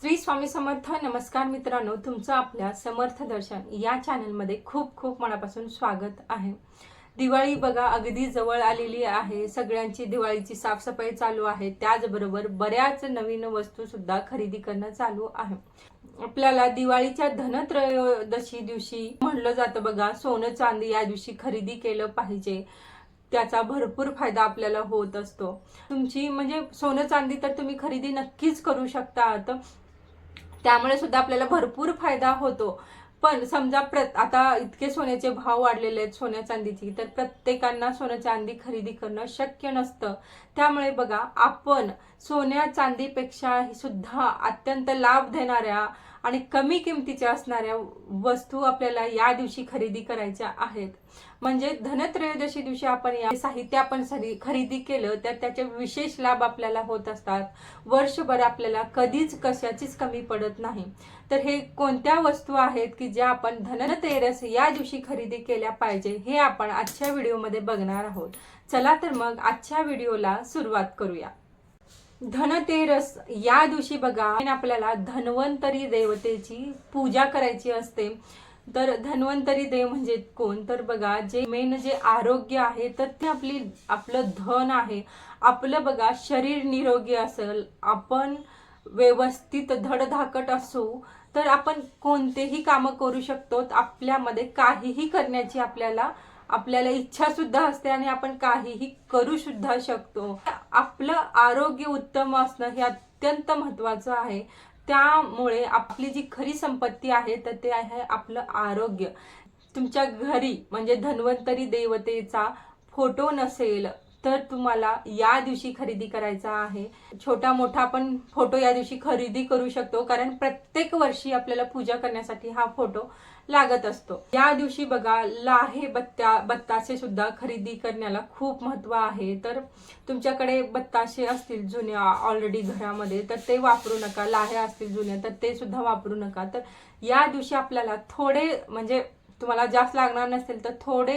श्री स्वामी समर्थ नमस्कार मित्रांनो. तुमचं आपल्या समर्थ दर्शन या चॅनलमध्ये खूप खूप मनापासून स्वागत आहे. दिवाळी बघा अगदी जवळ आलेली आहे. सगळ्यांची दिवाळीची साफसफाई चालू आहे. त्याचबरोबर बऱ्याच नवीन वस्तू सुद्धा खरेदी करणं चालू आहे. आपल्याला दिवाळीच्या धनत्रयोदशी दिवशी म्हणलं जातं बघा सोनं चांदी या दिवशी खरेदी केलं पाहिजे. त्याचा भरपूर फायदा आपल्याला होत असतो. तुमची म्हणजे सोनं चांदी तर तुम्ही खरेदी नक्कीच करू शकता. त्यामुळे सुद्धा आपल्याला भरपूर फायदा होतो. पण समजा प्र आता इतके सोन्याचे भाव वाढलेले आहेत सोन्या चांदीची तर प्रत्येकांना सोनं चांदी खरेदी करणं शक्य नसतं. त्यामुळे बघा आपण सोन्या चांदीपेक्षा सुद्धा अत्यंत लाभ देणाऱ्या आणि कमी किमतीच्या असणाऱ्या वस्तू आपल्याला या दिवशी खरेदी करायच्या आहेत. म्हणजे धनत्रयोदशी दिवशी आपण या साहित्य आपण खरेदी केलं तर त्याचे विशेष लाभ आपल्याला होत असतात. वर्षभर आपल्याला कधीच कशाचीच कमी पडत नाही. तर हे कोणत्या वस्तू आहेत की ज्या आपण धनतेरस या दिवशी खरेदी केल्या पाहिजे हे आपण आजच्या व्हिडिओमध्ये बघणार आहोत. चला तर मग आजच्या व्हिडिओला सुरुवात करूया. धनतेरस या दिवशी बघा आपल्याला धन्वंतरी देवतेची पूजा करायची असते. तर धन्वंतरी देव म्हणजे कोण? तर बघा जे मेन जे आरोग्य आहे तर ते आपली आपलं धन आहे. आपलं बघा शरीर निरोगी असेल आपण व्यवस्थित धडधाकट असू तर आपण कोणतेही कामं करू शकतो आपल्यामध्ये काहीही करण्याची आपल्याला आपल्याला इच्छा सुद्धा असते आणि आपण काहीही करू सुद्धा शकतो. आपलं आरोग्य उत्तम असणं हे अत्यंत महत्वाचं आहे. त्यामुळे आपली जी खरी संपत्ती आहे तर ते आहे आपलं आरोग्य. तुमच्या घरी म्हणजे धन्वंतरी देवतेचा फोटो नसेल तर तुम्हाला या दिवशी खरेदी करायचा आहे. छोटा मोठा आपण फोटो या दिवशी खरेदी करू शकतो कारण प्रत्येक वर्षी आपल्याला पूजा करण्यासाठी हा फोटो लागत असतो. या दिवशी बघा लाहे बत्त्या बत्तासे सुद्धा खरेदी करण्याला खूप महत्त्व आहे. तर तुमच्याकडे बत्ताशे असतील जुन्या ऑलरेडी घरामध्ये तर ते वापरू नका. लाहे असतील जुन्या तर ते सुद्धा वापरू नका. तर या दिवशी आपल्याला थोडे म्हणजे तुम्हाला जास्त लागणार नसेल तर थोडे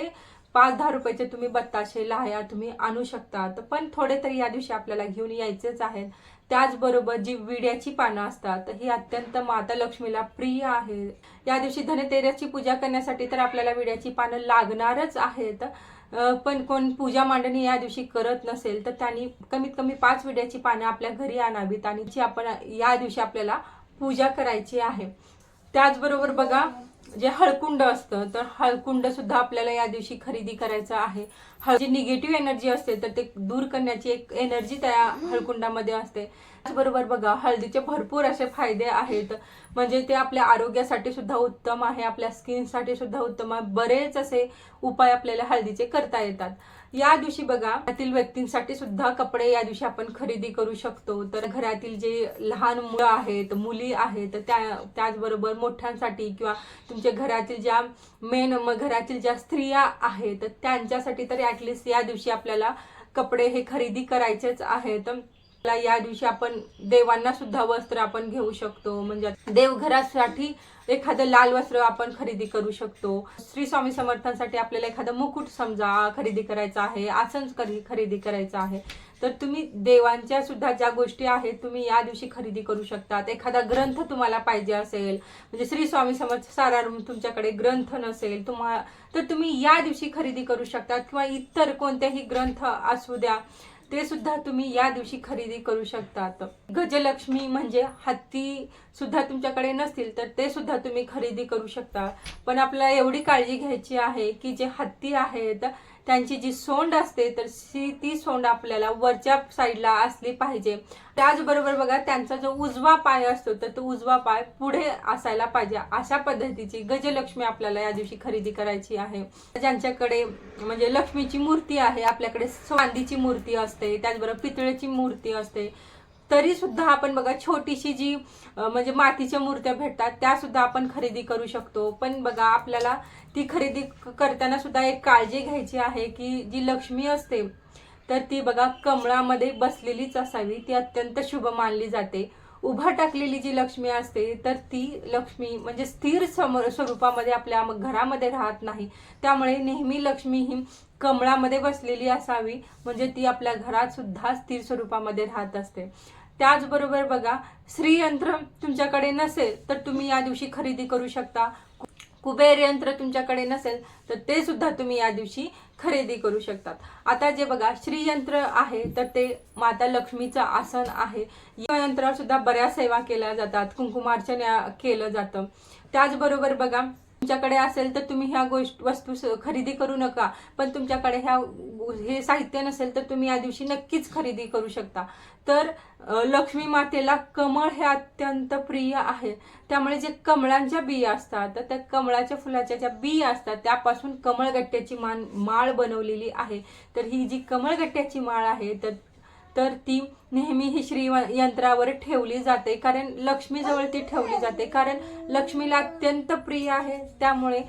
पाच दहा रुपयाचे तुम्ही बत्ताशे लाह्या तुम्ही आणू शकता. तर पण थोडे तरी या दिवशी आपल्याला घेऊन यायचेच आहेत. त्याचबरोबर जी विड्याची पानं असतात ही अत्यंत माता लक्ष्मीला प्रिय आहे या दिवशी धनतेरसची पूजा करण्यासाठी तर आपल्याला विड्याची पानं लागणारच आहेत. पण कोण पूजा मांडणी या दिवशी करत नसेल तर त्यांनी कमीत कमी पाच विड्याची पानं आपल्या घरी आणावीत आणि जी आपण या दिवशी आपल्याला पूजा करायची आहे. त्याचबरोबर बघा जे हळकुंड असतं. तर हळकुंड सुद्धा आपल्याला या दिवशी खरेदी करायचं आहे. हळ- जी निगेटिव्ह एनर्जी असते तर ते दूर करण्याची एक एनर्जी त्या हळकुंडामध्ये असते. त्याचबरोबर बघा हळदीचे भरपूर असे फायदे आहेत. म्हणजे ते आपल्या आरोग्यासाठी सुद्धा उत्तम आहे आपल्या स्किनसाठी सुद्धा उत्तम आहे. बरेच असे उपाय आपल्याला हळदीचे करता येतात. या दिवशी बघा घरातील व्यक्तींसाठी सुद्धा कपडे या दिवशी आपण खरेदी करू शकतो. तर घरातील जे लहान मुलं आहेत मुली आहेत त्या त्याचबरोबर मोठ्यांसाठी किंवा तुमच्या घरातील ज्या मेन घरातील ज्या स्त्रिया आहेत त्यांच्यासाठी तर ॲटलिस्ट या दिवशी आपल्याला कपडे हे खरेदी करायचेच आहेत. या दिवशी आपण देवांना सुद्धा वस्त्र आपण घेऊ शकतो. म्हणजे देवघरासाठी एखादं लाल वस्त्र आपण खरेदी करू शकतो. श्री स्वामी समर्थांसाठी आपल्याला एखादं मुकुट समजा खरेदी करायचं आहे आसन खरेदी करायचं आहे तर तुम्ही देवांच्या सुद्धा ज्या गोष्टी आहेत तुम्ही या दिवशी खरेदी करू शकतात. एखादा ग्रंथ तुम्हाला पाहिजे असेल म्हणजे श्री स्वामी समर्थ सारार तुमच्याकडे ग्रंथ नसेल तुम्हाला तर तुम्ही या दिवशी खरेदी करू शकतात किंवा इतर कोणतेही ग्रंथ असू द्या. ते सुद्धा तुम्ही या दिवशी खरेदी करू शकतात. गजलक्ष्मी म्हणजे हत्ती सुद्धा तुमच्याकडे नसतील तर ते सुद्धा तुम्ही खरेदी करू शकता. पण आपल्याला एवढी काळजी घ्यायची आहे की जे हत्ती आहेत त्यांची जी सोंड असते तर ती सोंड आपल्याला वरच्या साईडला असली पाहिजे. त्याचबरोबर बघा त्यांचा जो उजवा पाय असतो तर तो उजवा पाय पुढे असायला पाहिजे. अशा पद्धतीची गजलक्ष्मी आपल्याला या दिवशी खरेदी करायची आहे. ज्यांच्याकडे म्हणजे लक्ष्मीची मूर्ती आहे आपल्याकडे चांदीची मूर्ती असते त्याचबरोबर पितळेची मूर्ती असते. तरी सुद्धा आपण बघा छोटीशी जी म्हणजे मातीच्या मूर्त्या भेटतात त्या सुद्धा आपण खरेदी करू शकतो. पण बघा आपल्याला ती खरेदी करताना सुद्धा एक काळजी घ्यायची आहे की जी लक्ष्मी असते तर ती बघा कमळामध्ये बसलेलीच असावी. ती अत्यंत शुभ मानली जाते. उभा टाकलेली जी लक्ष्मी असते तर ती लक्ष्मी म्हणजे स्थिर समोर स्वरूपामध्ये आपल्या घरामध्ये राहत नाही. त्यामुळे नेहमी लक्ष्मी ही कमळामध्ये बसलेली असावी. म्हणजे ती आपल्या घरात सुद्धा स्थिर स्वरूपामध्ये राहत असते. त्याचबरोबर बघा श्रीयंत्र तुमच्याकडे नसेल तर तुम्ही या दिवशी खरेदी करू शकता. कुबेर यंत्र तुमच्याकडे नसेल तर ते सुद्धा तुम्ही या दिवशी खरेदी करू शकतात. आता जे बघा श्रीयंत्र आहे तर ते माता लक्ष्मीचं आसन आहे. या यंत्रावर सुद्धा बऱ्याच सेवा केल्या जातात. कुंकुमार्चन केलं जातं. त्याचबरोबर बघा तुमच्याकडे असेल तर तुम्ही ह्या गोष्ट वस्तू खरेदी करू नका. पण तुमच्याकडे ह्या हे साहित्य नसेल तर तुम्ही या दिवशी नक्कीच खरेदी करू शकता. तर लक्ष्मी मातेला कमळ हे अत्यंत प्रिय आहे. त्यामुळे जे कमळांच्या बिया असतात तर त्या कमळाच्या फुलाच्या ज्या बिया असतात त्यापासून कमळगट्ट्याची मान माळ बनवलेली आहे. तर ही जी कमळगट्ट्याची माळ आहे तर तर ती नेहमी ही श्री यंत्रावर ठेवली जाते. कारण लक्ष्मीजवळ ती ठेवली जाते. कारण लक्ष्मीला अत्यंत प्रिय आहे. त्यामुळे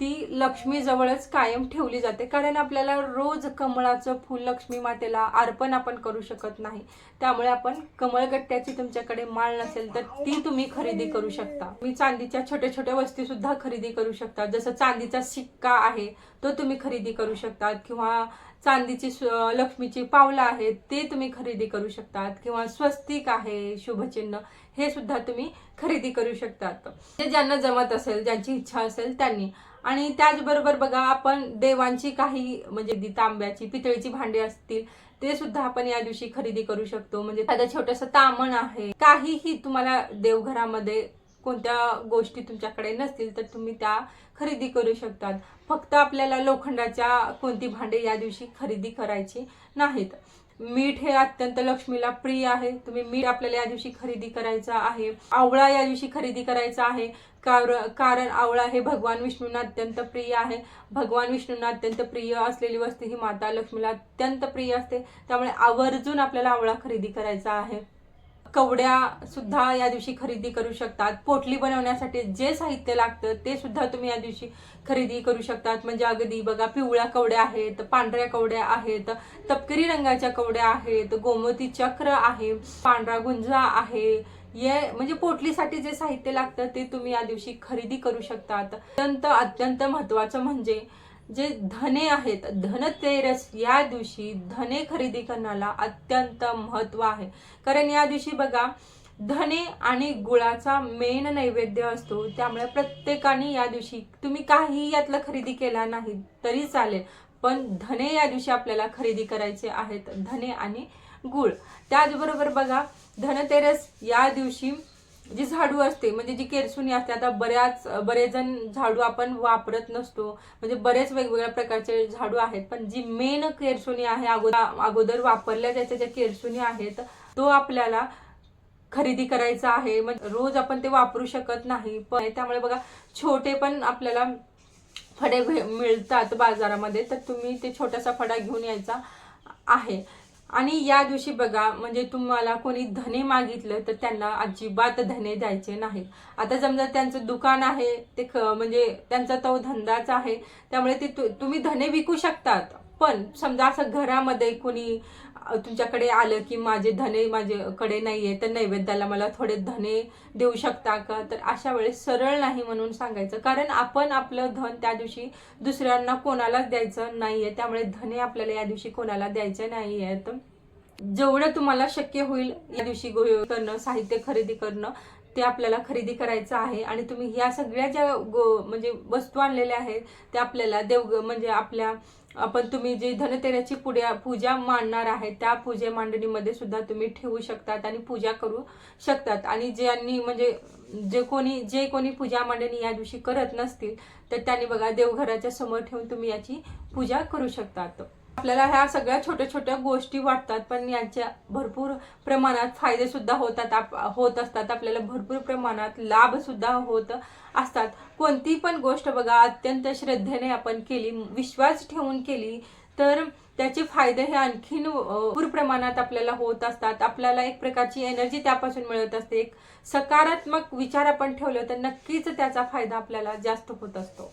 ती लक्ष्मीजवळच कायम ठेवली जाते. कारण आपल्याला रोज कमळाचं फूल लक्ष्मी मातेला अर्पण आपण करू शकत नाही. त्यामुळे आपण कमळगट्ट्याची तुमच्याकडे माळ नसेल तर ती तुम्ही खरेदी करू शकता. मी चांदीच्या छोट्या छोट्या वस्तू सुद्धा खरेदी करू शकता. जसं चांदीचा शिक्का आहे तो तुम्ही खरेदी करू शकतात किंवा चांदीची लक्ष्मीची पावलं आहेत ते तुम्ही खरेदी करू शकतात किंवा स्वस्तिक आहे शुभचिन्ह हे सुद्धा तुम्ही खरेदी करू शकतात. जे ज्यांना जमत असेल ज्यांची इच्छा असेल त्यांनी. आणि त्याचबरोबर बघा आपण देवांची काही म्हणजे तांब्याची पितळीची भांडी असतील ते सुद्धा आपण या दिवशी खरेदी करू शकतो. म्हणजे एखादं छोटंसं तामण आहे काहीही तुम्हाला देवघरामध्ये कोणत्या गोष्टी तुमच्याकडे नसतील तर तुम्ही त्या खरेदी करू शकतात. फक्त आपल्याला लोखंडाच्या कोणती भांडे या दिवशी खरेदी करायची नाहीत. मीठ हे अत्यंत लक्ष्मीला प्रिय आहे. तुम्ही मीठ आपल्याला या दिवशी खरेदी करायचं आहे. आवळा या दिवशी खरेदी करायचा आहे. कार- कारण आवळा हे भगवान विष्णूंना अत्यंत प्रिय आहे. भगवान विष्णूंना अत्यंत प्रिय असलेली वस्तू ही माता लक्ष्मीला अत्यंत प्रिय असते. त्यामुळे आवर्जून आपल्याला आवळा खरेदी करायचा आहे. कवड्या सुद्धा या दिवशी खरेदी करू शकतात. पोटली बनवण्यासाठी जे साहित्य लागतं ते सुद्धा तुम्ही या दिवशी खरेदी करू शकतात. म्हणजे अगदी बघा पिवळ्या कवड्या आहेत पांढऱ्या कवड्या आहेत तपकिरी रंगाच्या कवड्या आहेत गोमती चक्र आहे पांढरा गुंजा आहे. ये म्हणजे पोटलीसाठी जे साहित्य लागतं ते तुम्ही या दिवशी खरेदी करू शकतात. अत्यंत अत्यंत महत्वाचं म्हणजे जे धने आहेत धनतेरस या दिवशी धने खरेदी करण्याला अत्यंत महत्त्व आहे. कारण या दिवशी बघा धने आणि गुळाचा मेन नैवेद्य असतो. त्यामुळे प्रत्येकाने या दिवशी तुम्ही काही यातलं खरेदी केला नाही तरी चालेल. पण धने या दिवशी आपल्याला खरेदी करायचे आहेत धने आणि गुळ. त्याचबरोबर बघा धनतेरस या दिवशी जी झाडू असते म्हणजे जी केरसुनी असते आता बऱ्याच बरेच जण झाडू आपण वापरत नसतो. म्हणजे बरेच वेगवेगळ्या प्रकारचे झाडू आहेत पण जी मेन केरसुनी आहे अगोदर अगोदर वापरल्या जायच्या ज्या केरसुनी आहेत तो आपल्याला खरेदी करायचा आहे. म्हणजे रोज आपण ते वापरू शकत नाही पण त्यामुळे बघा छोटे पण आपल्याला फडे मिळतात बाजारामध्ये तर तुम्ही ते छोटासा फडा घेऊन यायचा आहे. आणि या दिवशी बघा म्हणजे तुम्हाला कोणी धने मागितलं तर त्यांना अजिबात धने द्यायचे नाही. आता समजा त्यांचं दुकान आहे ते ख म्हणजे त्यांचा तो धंदाच आहे त्यामुळे ते तु- तुम्ही धने विकू शकतात. पण समजा असं घरामध्ये कोणी तुमच्याकडे आलं की माझे धने माझ्याकडे नाही आहे तर नैवेद्याला मला थोडे धने देऊ शकता का? तर अशा वेळेस सरळ नाही म्हणून सांगायचं. कारण आपण आपलं धन त्या दिवशी दुसऱ्यांना कोणालाच द्यायचं नाही आहे त्यामुळे धने आपल्याला या दिवशी कोणाला द्यायचे नाही आहेत जेवढं तुम्हाला शक्य होईल या दिवशी गो- करणं साहित्य खरेदी करणं ते आपल्याला खरेदी करायचं आहे. आणि तुम्ही ह्या सगळ्या ज्या गो म्हणजे वस्तू आणलेल्या आहेत त्या आपल्याला देव म्हणजे आपल्या आपण तुम्ही जे धनतेऱ्याची पुढ्या पूजा मांडणार आहे त्या पूजे मांडणीमध्ये सुद्धा तुम्ही ठेवू शकतात आणि पूजा करू शकतात. आणि ज्यांनी म्हणजे जे कोणी जे कोणी पूजा मांडणी या दिवशी करत नसतील तर त्यांनी बघा देवघराच्या समोर ठेवून तुम्ही याची पूजा करू शकतात. आपल्याला ह्या सगळ्या छोट्या छोट्या गोष्टी वाटतात पण यांच्या भरपूर प्रमाणात फायदे सुद्धा होतात आप- होत असतात. आपल्याला भरपूर प्रमाणात लाभ सुद्धा होत असतात. कोणती पण गोष्ट बघा अत्यंत श्रद्धेने आपण केली विश्वास ठेवून केली तर त्याचे फायदे हे आणखीन भरपूर प्रमाणात आपल्याला होत असतात. आपल्याला एक प्रकारची एनर्जी त्यापासून मिळत असते. एक सकारात्मक विचार आपण ठेवले तर नक्कीच त्याचा फायदा आपल्याला जास्त होत असतो.